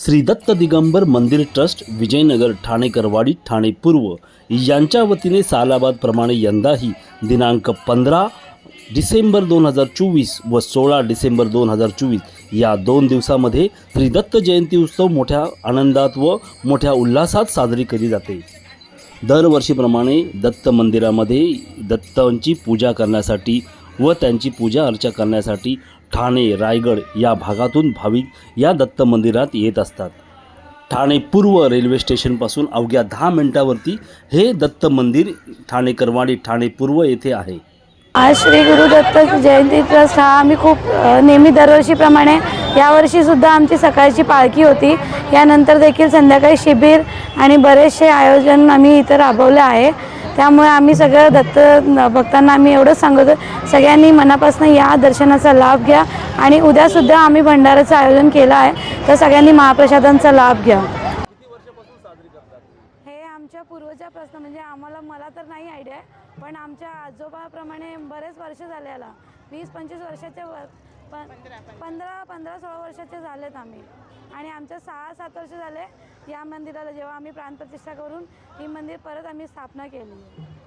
श्री दत्त दिगंबर मंदिर ट्रस्ट विजयनगर ठाणेकरवाडी ठाणे पूर्व यांच्या वतीने सालाबादप्रमाणे यंदाही दिनांक पंधरा डिसेंबर दोन हजार चोवीस व सोळा डिसेंबर दोन हजार चोवीस या दोन दिवसामध्ये श्री दत्त जयंती उत्सव मोठ्या आनंदात व मोठ्या उल्हासात साजरी केली जाते. दरवर्षीप्रमाणे दत्त मंदिरामध्ये दत्तांची पूजा करण्यासाठी व त्यांची पूजा अर्चा करण्यासाठी ठाणे रायगड या भागातून भाविक या दत्त मंदिरात येत असतात. ठाणे पूर्व रेल्वे स्टेशनपासून अवघ्या दहा मिनिटावरती हे दत्त मंदिर ठाणे करवाडी ठाणे पूर्व येथे आहे. आज श्री गुरु दत्त जयंती ट्रस्ट हा आम्ही खूप नेहमी दरवर्षीप्रमाणे यावर्षी सुद्धा आमची सकाळची पालखी होती. यानंतर देखील संध्याकाळी शिबिर आणि बरेचसे आयोजन आम्ही इथं राबवले आहे. त्यामुळे आम्ही सगळं दत्त भक्तांना आम्ही एवढंच सांगतो. सगळ्यांनी मनापासून या दर्शनाचा लाभ घ्या आणि उद्यासुद्धा आम्ही भंडाराचं आयोजन केलं आहे. तर सगळ्यांनी महाप्रसादांचा लाभ घ्या. हे आमच्या पूर्वजापासून म्हणजे आम्हाला मला तर नाही आयडिया आहे पण आमच्या आजोबाप्रमाणे बरेच वर्ष झाले याला. वीस पंचवीस वर्षाच्या वर पण पंधरा पंधरा सोळा वर्षाचे झालेत आम्ही. आणि आमच्या सहा सात वर्ष झाले या मंदिराला जेव्हा आम्ही प्राणप्रतिष्ठा करून ही मंदिर परत आम्ही स्थापना केली.